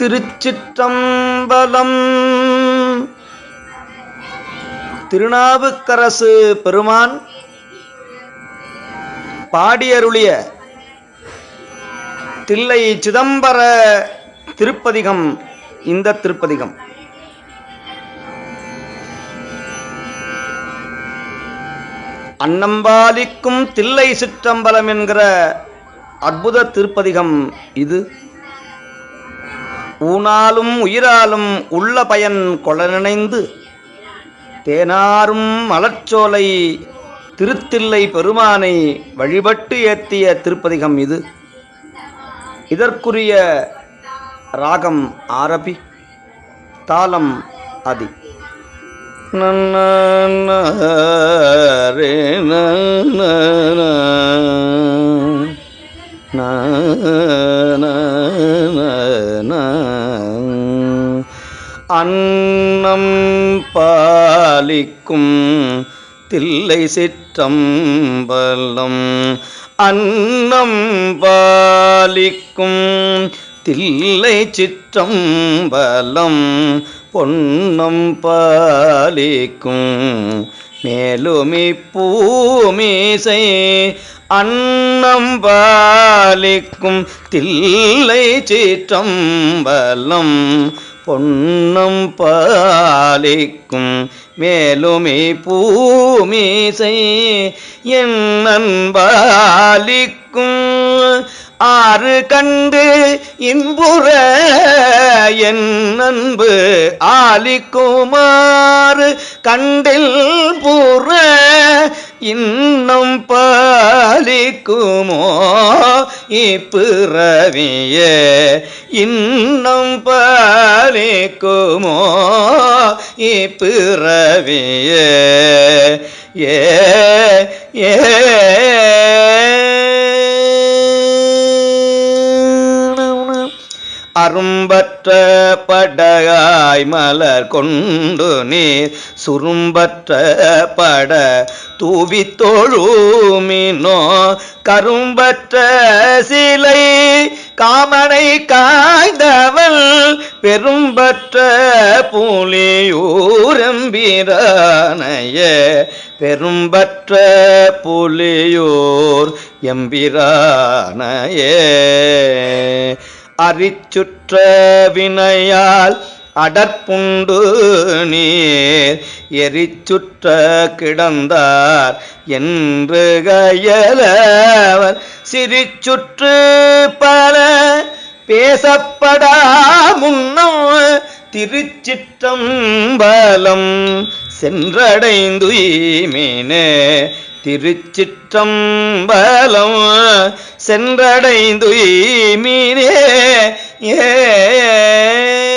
திருச்சிற்றம்பலம். திருநாவுக்கரசு பெருமான் பாடியருளிய தில்லை சிதம்பர திருப்பதிகம் இந்த திருப்பதிகம். அன்னம்பாலிக்கும் தில்லை சிற்றம்பலம் என்கிற அற்புத திருப்பதிகம் இது. ஊனாலும் உயிராலும் உள்ள பயன் கொள்ள நினைந்து தேனாரும் மலர்ச்சோலை திருத்தில்லை பெருமானை வழிபட்டு ஏத்திய திருப்பதிகம் இது இதற்குரிய ராகம் ஆரபி தாளம் அதி நன்ன அன்னம் பாலிக்கும் தில்லை சிற்றம்பலம். அன்னம் பாலிக்கும் தில்லை சிற்றம்பலம். பொன்னம் பாலிக்கும் மேலுமி பூமிசை. அன்னம் பாலிக்கும் தில்லை சிற்றம்பலம். பொன்னம் பாலிக்கும் மேலுமே பூமிசை என் அன்பாலிக்கும் ஆறு கண்டு இன்புற என் அன்பு ஆலிக்குமாறு கண்டில் புற இன்னும் பாலிக்குமோ. இப்பிறவிய இன்னும் பாலிக்குமோ இப்பிறவிய ஏ ஏ. அரும்பற்ற படகாய் மலர் கொண்டு நீர் சுரும்பற்ற பட தூவி தோழுமினோ கரும்பற்ற சிலை காமனை காய்ந்தவள் பெரும்பற்ற புலியூரம்பிரானைய. பெரும்பற்ற புலியூர் எம்பிரானையே. அரிச்சுற்ற வினையால் அடற்புண்டு நீர் எரிச்சுற்ற கிடந்தார் என்று கயலவர் சிரிச்சுற்று பல பேசப்படா முன்னம் திருச்சிற்றம்பலம் சென்றடைந்துயிமேனே. திருச்சிற்றம்பலம் சென்றடைந்துயிமீனே. ஏ